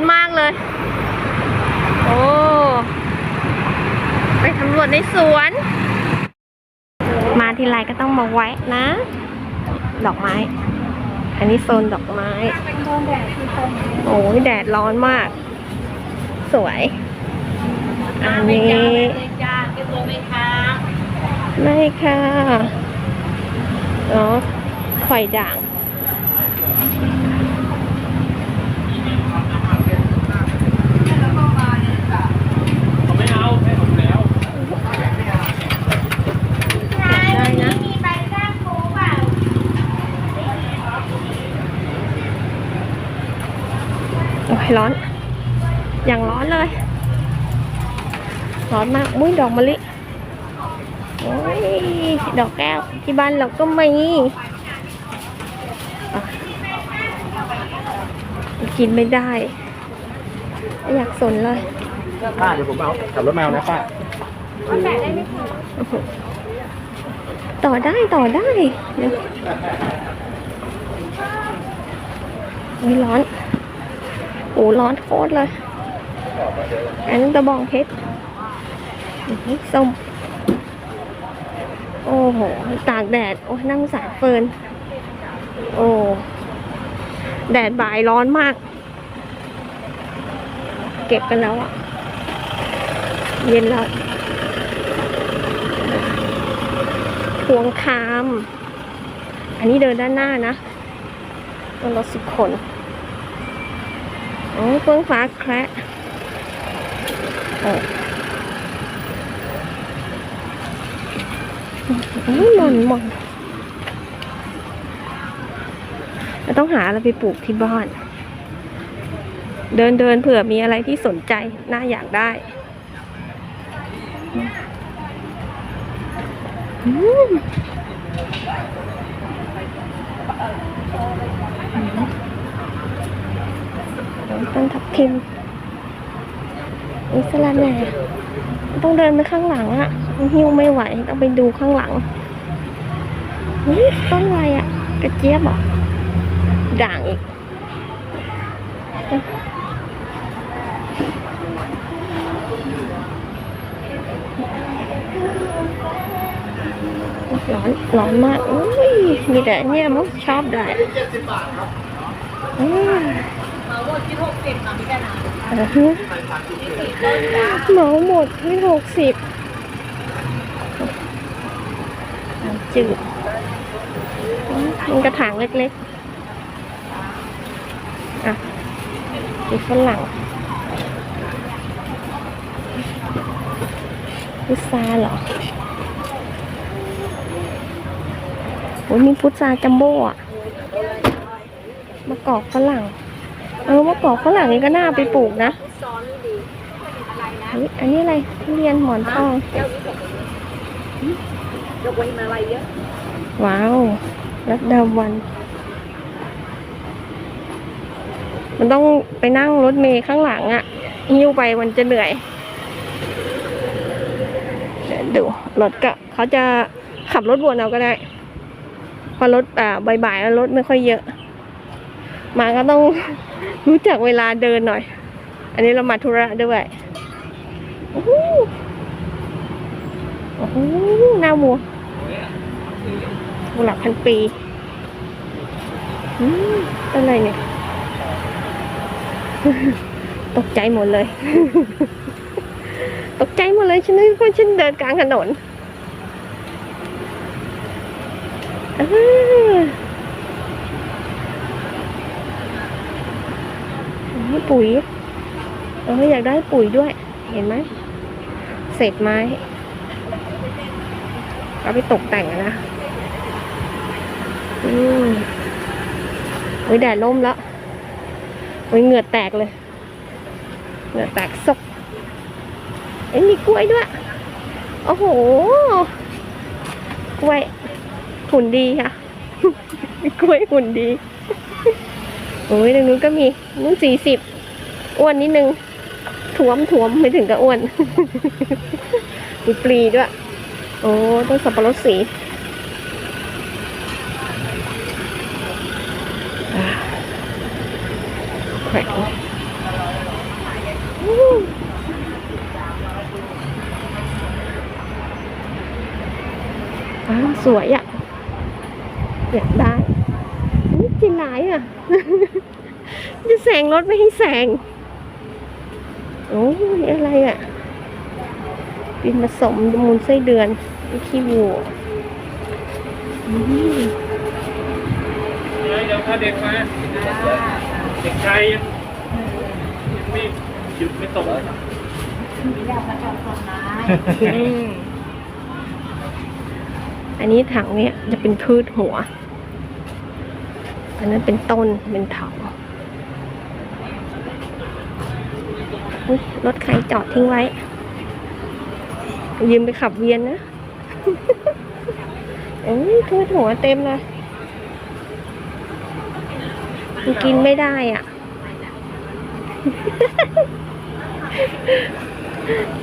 อนมากเลย โอ้ ไปสำรวจในสวน มาทีไรก็ต้องมาแวะนะ ดอกไม้ อันนี้โซนดอกไม้ โอ้ยแดดร้อนมาก สวย อันนี้ไหมคะไม่ค่ะอ๋อข่อยด่าง ไม่เอาให้ผมแล้ว ได้นะ มีใบก้านโค้เปล่า โอ้ย ร้อน อย่างร้อนเลย ร้อนมากมุ้ยดอกมะลิโอ้ยดอกแก้วที่บ้านเราก็มีอะกินไม่ได้ไม่อยากสนเลยป้าเดี๋ยวผมเอาขับรถมาเอานะป้าต่อได้ต่อได้เดี๋ยวโอ้ยร้อนโอ้ร้อนโคตรเลย อันนั้ตะบองเพชรส้ม โอ้โห ตากแดด โอ้นั่งสารเฟิน โอ้ แดดบ่ายร้อนมาก เก็บกันแล้วอะเย็นแล้วพวงคาม อันนี้เดินด้านหน้านะรถสิบคน อ๋อเฟื่องฟ้าแคระโอ้อืมหมอนหมอนเราต้องหาอะไรไปปลูกที่บ้าน เดินเดินเผื่อมีอะไรที่สนใจ น่าอยากได้อืม ต้นทับทิมอิสลาแน่ต้องเดินไปข้างหลังอะ่ะหิ้วไม่ไหวต้องไปดูข้างหลังนี่ต้นอะไรอะ่ะกระเจี๊ยบเหรอด่างอีกร้อนร้อนมากอุ้ยมีแต่เนี่ยมั้งชอบได้อืม มาว่าคิดหกสิบนะพี่แกนาเหมาหมดที่หกสิบจืดมันกระถางเล็กๆ อะมีฝรั่งพุทราเหรอโอ้ยมีพุทราจัมโบ้อะมะกอกฝรั่ง ออมะกอกฝรั่งนี่ก็น่าไปปลูกนะซ้อนดีเฮ้ยอันนี้อะไรทุเรียนหมอนทองยกไว้มาอะไรเยอะว้าวรัดดาวัน มันต้องไปนั่งรถเมย์ข้างหลังอะ่ะหิ้วไปมันจะเหนื่อยเดี๋ยวดูรถก็เขาจะขับรถวนเอาก็ได้เพอรถอ่าบ่ายๆแล้วรถไม่ค่อยเยอะ มาก็ต้อง รู้จักเวลาเดินหน่อย อันนี้เรามาธุระด้วยโอ้โหโอ้โหหน้ามัวกุหลาบพันปีอืมอะไรเนี่ย ตกใจหมดเลย ตกใจหมดเลย ฉันนึกว่าฉันเดินกลางถนนอ่าอันนี้ ปุ๋ย เอออยากได้ปุ๋ยด้วย เห็นไหมเศษไม้ เอาไปตกแต่งนะ อืมโอ้ยแดดล่มแล้วโอ้ยเหงื่อแตกเลย เหงื่อแตกซกเอ้ยมีกล้วยด้วย โอ้โห กล้วยหุ่นดีค่ะ กล้วยหุ่นดี โอ้ยตรงนู้นก็มีนู้นสี่สิบ อ้วนนิดนึงถวมถวมไม่ถึงกับอ้วนมีปลีด้วย โอ้ต้นสับปะรดสีอ่าแขวนสวยอะ อยากได้นี่กินหลายอะ จะแซงรถไม่ให้แซง โอ้ยอะไรอะดินผสมมูลไส้เดือนไอ้ขี้วัวอืมเดี๋ยวพาเด็กมาเด็กชายยังยังไม่หยุดไม่ตกอยากมาจอดต้นไม้อันนี้ถังเนี้ยจะเป็นพืชหัว อันนั้นเป็นต้นเป็นเถาอุ๊ย รถใครจอดทิ้งไว้ ยืมไปขับเวียนนะเอ้ยพืชหัวเต็มเลยมันกินไม่ได้อะ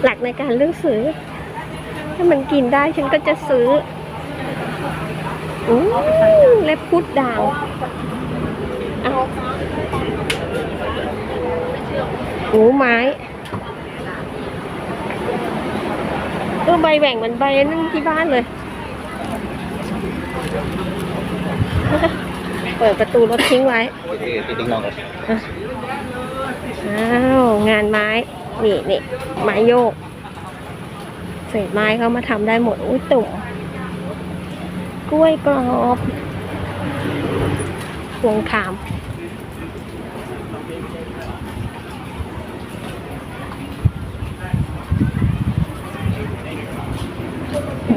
หลักในการเลือกซื้อ ถ้ามันกินได้ฉันก็จะซื้ออู้เล็บพุดด่างอะ หูไม้เออใบแหว่งเหมือนใบนั่นที่บ้านเลย เปิดประตูรถทิ้งไว้ติดติ๊งลองก่อนอ้าวงานไม้ นี่นี่ไม้โยก เศษไม้เขามาทำได้หมด อุ้ยตุ่มกล้วยกรอบพวงคาม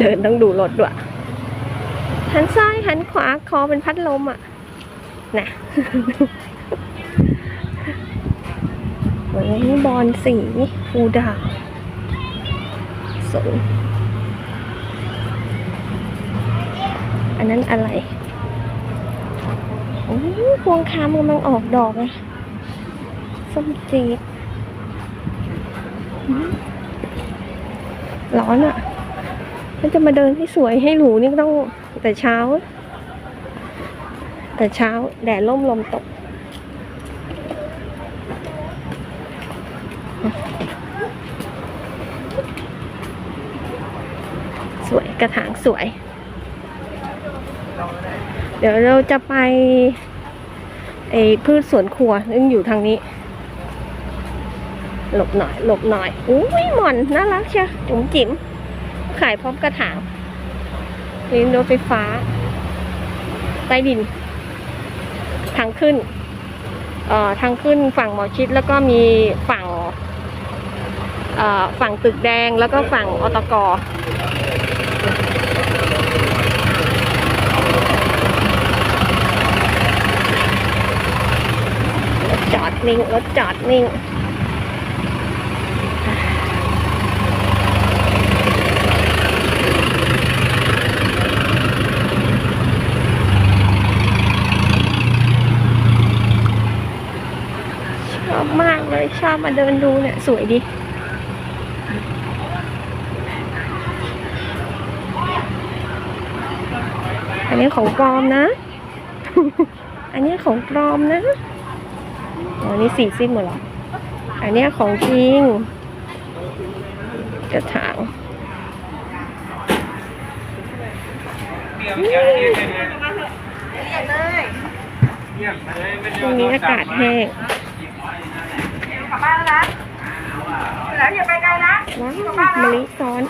เดินต้องดูรถด้วยหันซ้ายหันขวาคอเป็นพัดลมอะน่ะโอ้ยบอลสีฟูดาวสวยอันนั้นอะไรโอ้ยพวงคามกำลังออกดอกเลยส้มจีดร้อนอะ่ะ ถ้าจะมาเดินให้สวยให้หรูนี่ก็ต้องแต่เช้า แต่เช้าแดดร่มลมตก สวยกระถางสวย เดี๋ยวเราจะไปไอ้พืชสวนครัวซึ่งอยู่ทางนี้ หลบหน่อย หลบหน่อย อุ้ยหม่อนน่ารักเชียวจุ๋มจิ๋ม ขายพร้อมกระถางนี่รถไฟฟ้า ใต้ดิน ทางขึ้น เอ่อ ทางขึ้นฝั่งหมอชิดแล้วก็มีฝั่ง เอ่อ ฝั่งตึกแดงแล้วก็ฝั่งอตกจอดนิ่งรถจอดนิ่ง ชอบมากเลย ชอบมาเดินดูเนี่ย สวยดีอันนี้ของปลอมนะ อันนี้ของปลอมนะอ๋อนี่สีสิ้นหมดหรอ อันนี้ของจริง กระถางช่วงนี้อากาศแห้ง กลับบ้านแล้วนะแล้วอย่าไปไกลนะ ว้าวมะลิซ้อน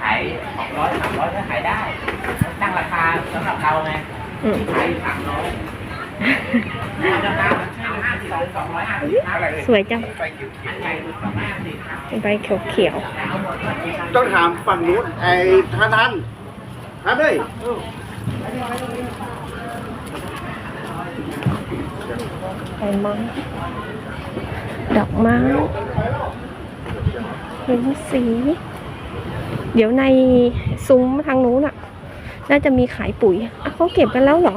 ขายสองร้อยสามร้อยก็ขายได้ ตั้งราคาสำหรับเราไงขายสามร้อยสองร้อยห้าสิบสวยจังใบเป็นใบเขียว ต้องถามฝั่งนู้นไอ้ท่านท่านท่านเอ้ยๆใบไม้ ดอกไม้เห็นสี เดี๋ยวในซุ้มทางนู้นอะ น่าจะมีขายปุ๋ยอะเขาเก็บกันแล้วเหรอ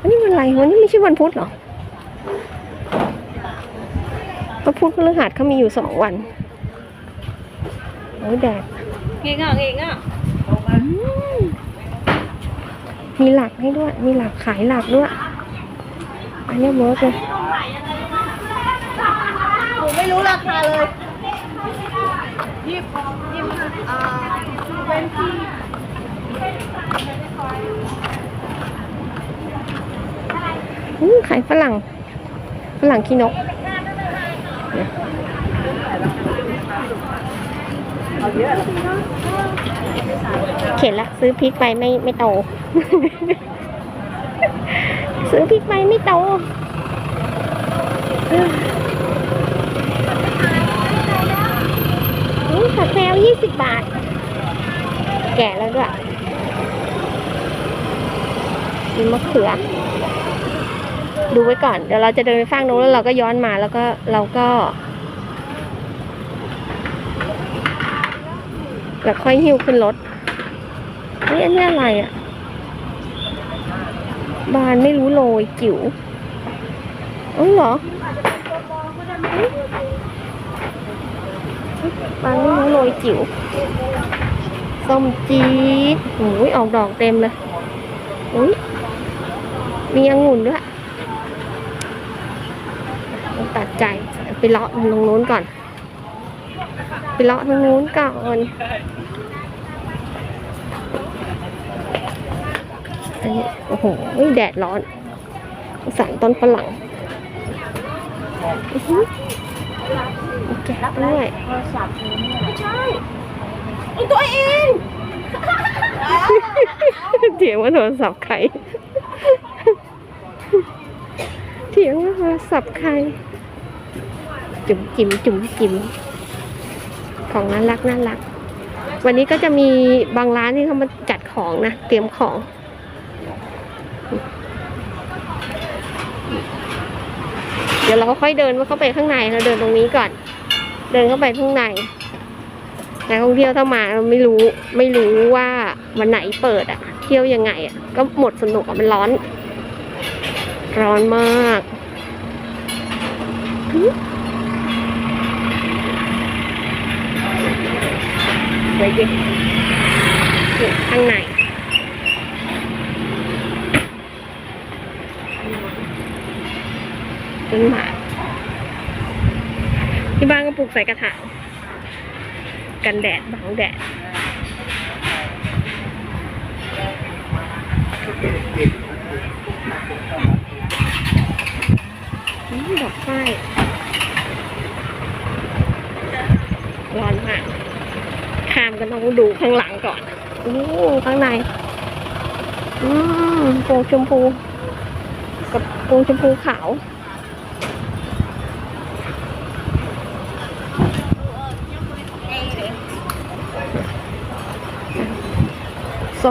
อันนี้วันอะไรวันนี้ไม่ใช่วันพุธเหรอเก็พูดพฤหัสเขามีอยู่สองวันโอ้ยแดดเก่งอะเก่งอะอืมมีหลักให้ด้วย มีหลักขายหลักด้วย อันนี้เวิร์กเลยห นูไม่รู้ราคาเลยยี่สิบยี่สิบอ่าเวนที่อืมขายฝรั่ง ฝรั่งขี้นกเนี่ยเข็นละซื้อพริกไปไม่ไม่โต ซื้อพริกไปไม่โตอืม ผักแพรวยี่สิบบาท แก่แล้วด้วยมีมะเขือ ดูไว้ก่อน เดี๋ยวเราจะเดินไปฝั่งนู้นแล้วเราก็ย้อนมาแล้วก็เราก็แล้วค่อยหิ้วขึ้นรถนี่อันนี้อะไรอะ่ะ บานไม่รู้โรยจิ๋วอ๋อเหรอ บานไม่รู้โรยจิ๋วส้มจี๊ดโอ้ยออกดอกเต็มเลยอุ้ยมีองุ่นด้วยตัดใจไปเลาะตรงนู้นก่อน ไปเลาะตรงนู้นก่อนอันนี้โอ้โหแดดร้อนสารต้นฝรั่ง แกะด้วยไม่ใช่ไอตัวเองเถียงว่าโทรศัพท์ใครเถียงว่าโทรศัพท์ใคร จุ๋มจิ๋มจุ๋มจิ๋มของน่ารักน่ารัก วันนี้ก็จะมีบางร้านที่เขามาจัดของนะ เตรียมของเดี๋ยวเราก็ค่อยเดินเข้าไปข้างในเราเดินตรงนี้ก่อน เดินเข้าไปข้างในนักท่องเที่ยวถ้ามาไม่รู้ไม่รู้ว่าวันไหนเปิดอะเที่ยวยังไงอะก็หมดสนุกอะมันร้อน ร้อนมากไว้ดิข้างในต้นหมากที่ บ้านก็ปลูกใส่กระถาง กันแดดบังแดดอืมดอกไม้ร้อนมาก ข้ามก็ต้องดูข้างหลังก่อนโอ้ข้างใน อืมโปรงชมพู กับโปรงชมพูขาว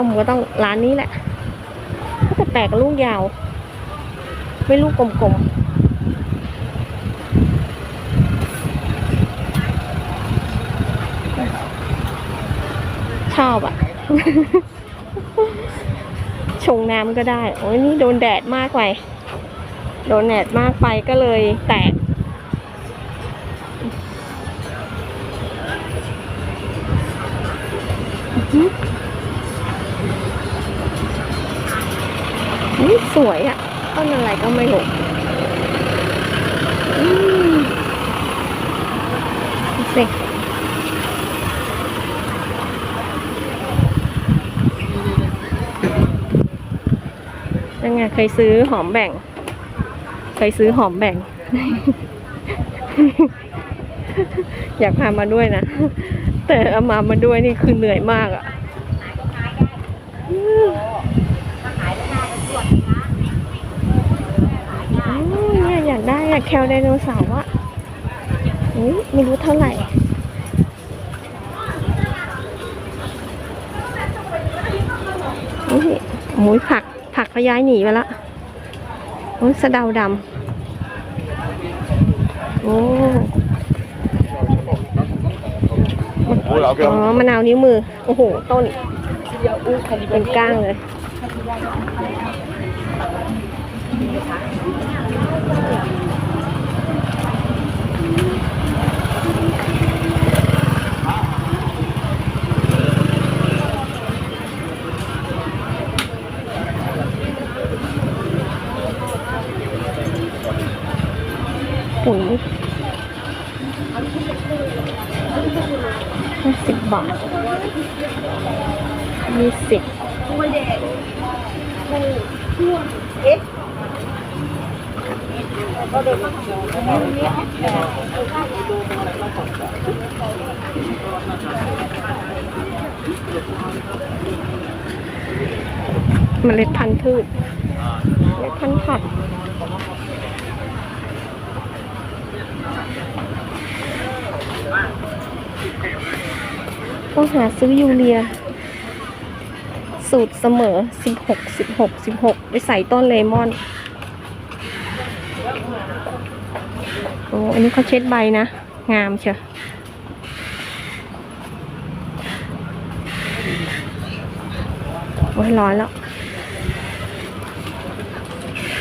ส้มก็ต้องร้านนี้แหละก็จะแปลกลูกยาว ไม่ลูกกลมๆชอบอะชงน้ำก็ได้ โอ้ยนี่โดนแดดมากไป โดนแดดมากไปก็เลยแตก อือ สวยอะต้นอะไรก็ไม่รู้อืมดูสิยังไงเคยซื้อหอมแบ่ง เคยซื้อหอมแบ่ง อยากพามาด้วยนะ แต่เอามามาด้วยนี่คือเหนื่อยมากอะ่ะ อ๋อเนี่ย อยากได้อะแคลไดโนเสาร์อะอุ๊ยไม่รู้เท่าไหร่อุ้ยหมูผักผักเขาย้ายหนีไปละโอ้ยสะเดาดำโอ้อ๋อมะนาวนิ้วมือ โอ้โห ต้นเป็นก้างเลยุยห้าสิบบาทยี่สิบเอ๊ะเมล็ดพันธุ์พืชเมล็ดพันธุ์ผัก ต้องหาซื้อยูเรีย สูตรเสมอสิบหกสิบหกสิบหกไปใส่ต้นเลมอน โอ้อันนี้เขาเช็ดใบนะ งามเชียวโอ้ยร้อนแล้ว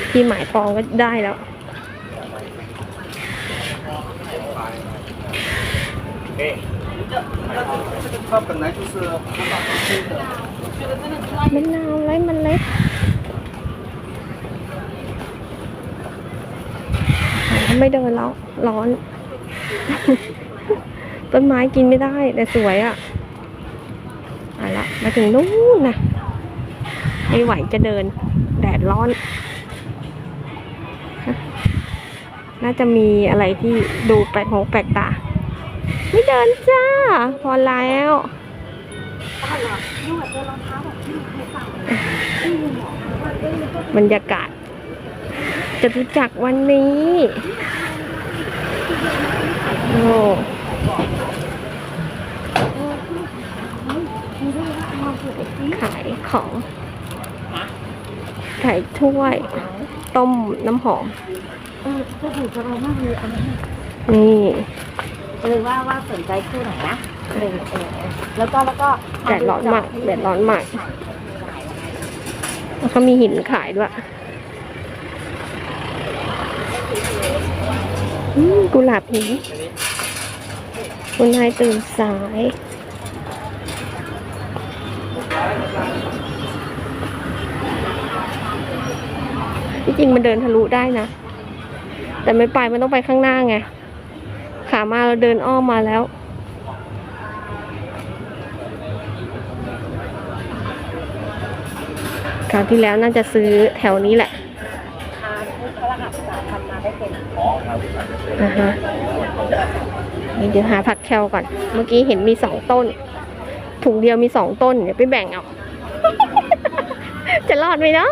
ที่หมายปองก็ได้แล้ว 它本来就是很好吃的。 มะนาวไรมันเล็กไม่เดินแล้ว ร้อน ต้นไม้กินไม่ได้ แต่สวยอะ่ะเอะละ มาถึงนู้นนะไม่ไหวจะเดิน แดดร้อน น่าจะมีอะไรที่ดูแปลกหูแปลกตา ไม่เดินจ้า พอแล้วบรรยากาศจตุจักรวันนี้โอ้ขายของขายถ้วย ต้มน้ำหอมเออก็ถูกกับเรามากเลยอันนี้นี่เลยว่าว่าสนใจคู่ไหนนะเออเออเออแล้วก็แล้วก็แดดร้อนมากแดดร้อนมากแล้วเขามีหินขายด้วยอืมกุหลาบหินคุณนายตื่นสายที่จริงมันเดินทะลุได้นะ แต่ไม่ไปมันต้องไปข้างหน้าไง ขามาเราเดินอ้อมมาแล้ว คราวที่แล้วน่าจะซื้อแถวนี้แหละอ่าฮะนี่เดี๋ยวหาผักแคลก่อน เมื่อกี้เห็นมีสองต้น ถุงเดียวมีสองต้น เดี๋ยวไปแบ่งเอา จะรอดไหมเนาะ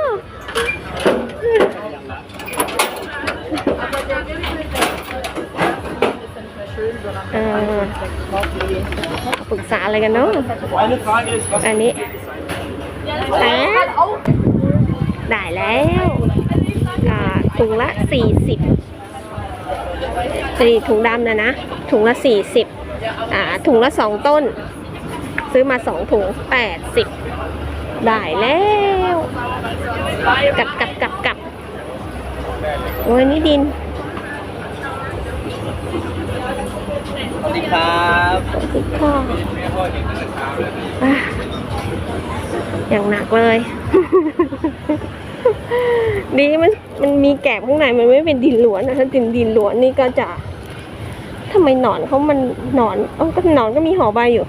เออปรึกษาอะไรกันเนาะอันนี้แป๊บได้แล้วอ่าถุงละสี่สิบสี่ถุงดำนะนะ ถุงละสี่สิบอ่าถุงละสองต้น ซื้อมาสองถุงแปดสิบได้แล้วกลับกลับกลับกลับโอ้ยนี่ดิน สวัสดีครับ ติดข้ออะอย่างหนักเลย ดีมันมันมีแกบข้างในมันไม่เป็นดินหลวนนะถ้าดินดินหลวนนี่ก็จะทำไมหนอนเขามันหนอนเออก็หนอนก็มีห่อใบอยู่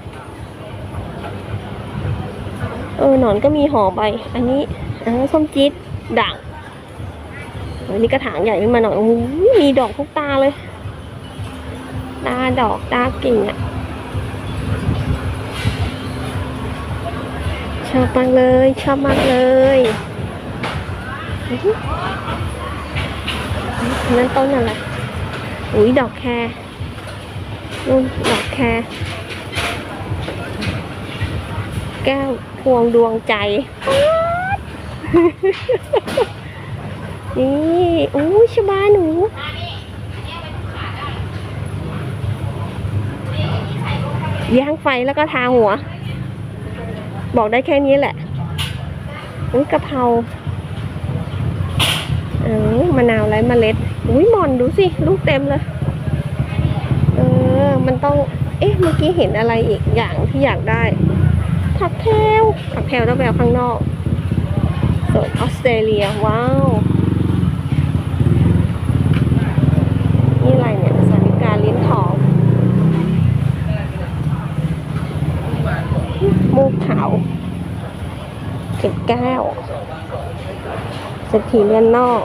เออหนอนก็มีห่อใบ อันนี้อันนี้ส้มจี๊ดด่างอันนี้กระถางใหญ่ขึ้นมาหน่อยโอ้มีดอกทุกตาเลย ตาดอกตากิ่งอะ ชอบมากเลย ชอบมากเลยนั่นต้นอะไรอุ้ยดอกแครนู่นดอกแครแก้วพวงดวงใจ นี่อู้ชบาหนูย่างไฟแล้วก็ทาหัว บอกได้แค่นี้แหละอุ้ยกะเพราเออมะนาวไร้เมล็ดอุ้ยหมอนดูสิ ลูกเต็มเลยเออ มันต้อง เอ๊ะ เมื่อกี้เห็นอะไรอีกอย่างที่อยากได้ผักแพลวผักแพลวต้องไปเอาข้างนอกสดออสเตรเลีย ว้าว นี่อะไรเนี่ยสาริกาลิ้นทอง สิบแก้วเศรษฐีเรือนนอก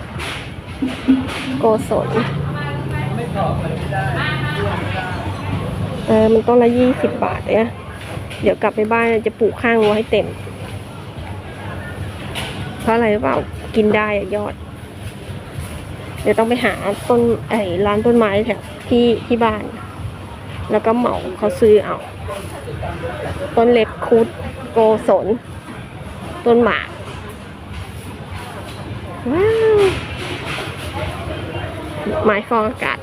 โกศลเออ มันต้นละยี่สิบบาทเนี่ยเดี๋ยวกลับไปบ้านจะปลูกข้างรั้วให้เต็ม เพราะอะไรเปล่า กินได้อยอด เดี๋ยวต้องไปหาต้นไอ้ร้านต้นไม้แถวที่ที่บ้าน แล้วก็เหมาเขาซื้อเอา ต้นเล็บคุดโกศล ต้นหมากว้าวไม้ฟองอากาศ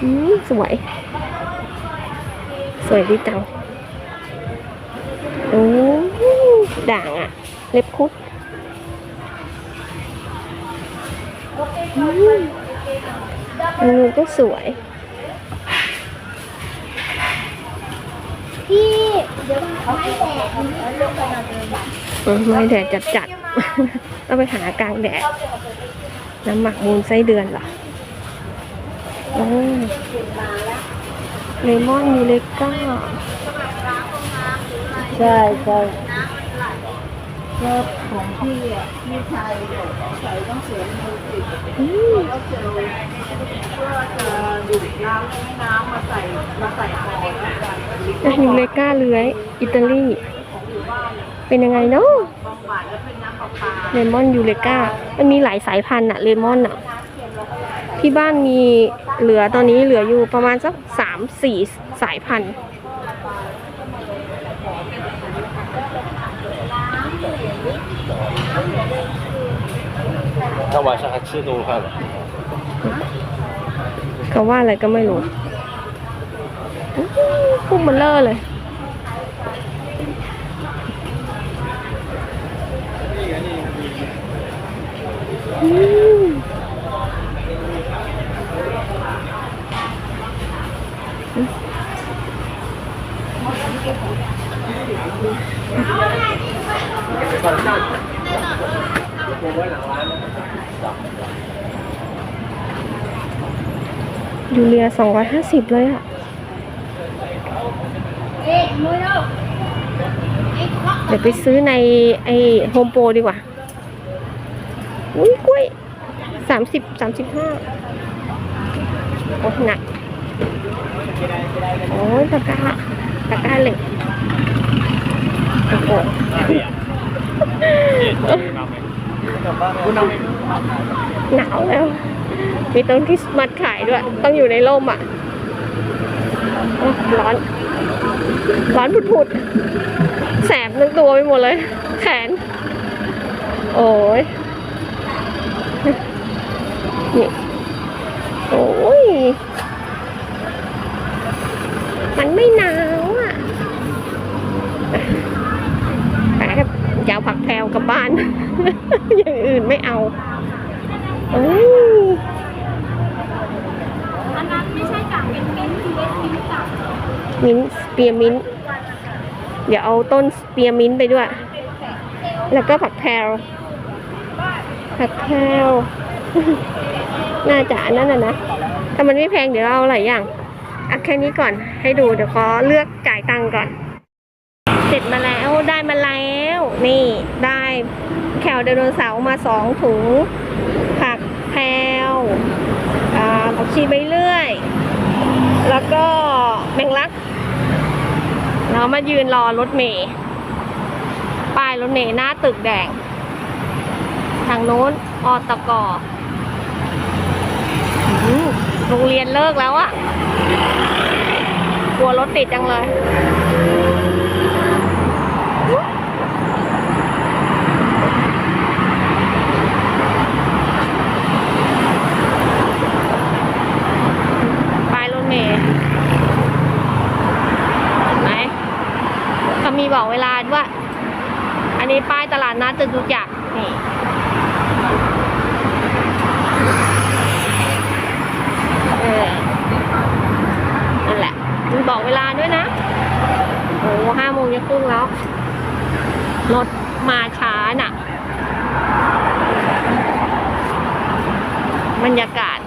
อืมสวย สวยดีจังโอ้ด่างอะเล็บคุดอืมมันก็สวยพี่ เดี๋ยวเขาให้แดดมันเรื่องกันมาเดินอืมไม่แดดจัดจัดๆต้องไปหากลางแดด น้ำหมักมูลไส้เดือนเหรอโอ้เลมอนยูเลก้าใช่ใช่ชอบของพี่อะพี่ชายบอกใส่ต้องเสียมือติดอืมแล้วเจอเพื่อจะดูดน้ำให้น้ำมาใส่มาใส่คอแล้ว กัน อ่ะยูเลก้าเลื้อย อิตาลี เป็นยังไงเนาะ บำบัดแล้วเป็นน้ำประปา เลมอนยูเลก้า มันมีหลายสายพันธุ์อะเลมอนอะที่บ้านมีเหลือตอนนี้เหลืออยู่ประมาณสักสามสี่สายพันธุ์ 那晚上还吃中饭了。 เขาว่าอะไรก็ไม่รู้อื้อ พุ่มเบลเลอร์เลยอืมยูเรียสองร้อยห้าสิบเลยอะ เดี๋ยวไปซื้อในไอโฮมโปรดีกว่า อุ้ยกล้วยสามสิบสามสิบห้าโอ้หนัก โอ้ยตะกร้าตะกร้าเหล็กโอ้โหหนาวแล้ว มีต้นคริสต์มาสขายด้วย ต้องอยู่ในร่มอะ ร้อน ร้อนผุดๆแสบทั้งตัวไปหมดเลย แขน โอ้ยนี่โอ้ย มันไม่หนาวอะแต่ก็จะเอาผักแพรวกลับบ้าน อย่างอื่นไม่เอาโอ้ย อันนั้นไม่ใช่กากเป็นเป็นคือเวสมินกาก มิ้นท์สเปียมิ้นท์เดี๋ยวเอาต้นสเปียมิ้นท์ไปด้วย แล้วก็ผักแพรผักแพรน่าจะอันนั้นน่ะนะถ้ามันไม่แพงเดี๋ยวเอาหลายอย่างเอาแค่นี้ก่อนให้ดูเดี๋ยวขอเลือกจ่ายตังค์ก่อน เสร็จมาแล้วได้มาแล้ว นี่ได้แคลไดโนเสาร์มาสองถุง ผักแพรวอ่าผักชีใบเลื่อย แล้วก็แมงลัก เรามายืนรอรถเมย์ป้ายรถเมย์หน้าตึกแดง ทางโน้นอตกอโรงเรียนเลิกแล้วอะกลัวรถติดจังเลย ป้ายรถเมย์เห็นไหมเขามีบอกเวลาด้วย อันนี้ป้ายตลาดนัดจตุจักรนี่เออนั่นแหละมีบอกเวลาด้วยนะโอ้ห้าโมงจะครึ่งแล้ว รถมาช้าน่ะ บรรยากาศ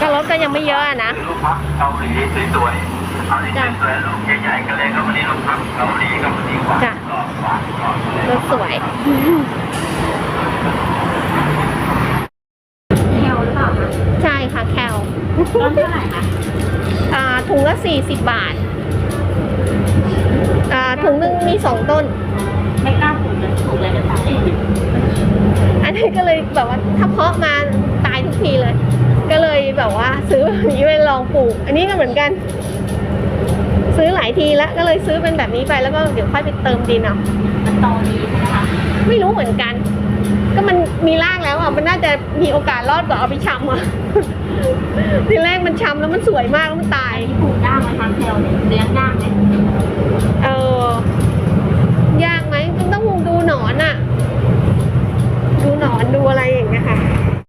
ก็รถก็ยังไม่เยอะอะนะลูกพักเกาหลีสวยๆ จ้ะสวยลูกใหญ่ๆกันเลยครับวันนี้ลูกครับเกาหลีครับวันนี้หวานจ้ะกรอบหวานกรอบรถสวยแคลหรือเปล่าคะใช่ค่ะแคลต้นเท่าไหร่คะอ่าถุงละสี่สิบบาทอ่าถุงหนึ่งมีสองต้น ไม่กล้าปลูกเลยปลูกเลยจะตายอันนี้ก็เลยแบบว่าถ้าเพาะมาตายทุกทีเลย ก็เลยแบบว่าซื้อแบบนี้ไปลองปลูก อันนี้ก็เหมือนกัน ซื้อหลายทีแล้วก็เลยซื้อเป็นแบบนี้ไปแล้วก็เดี๋ยวค่อยไปเติมดินเอามันโตดีใช่ไหมคะไม่รู้เหมือนกัน ก็มันมีรากแล้วอะมันน่าจะมีโอกาสรอดกว่าเอาไปชำอะทีแรกมันชำแล้วมันสวยมากแล้วมันตายปลูกยากไหมคะแคลเนี่ยเลี้ยงยากไหมเออยากไหมมันต้องดูหนอนอะดูหนอนดูอะไรอย่างเงี้ยค่ะ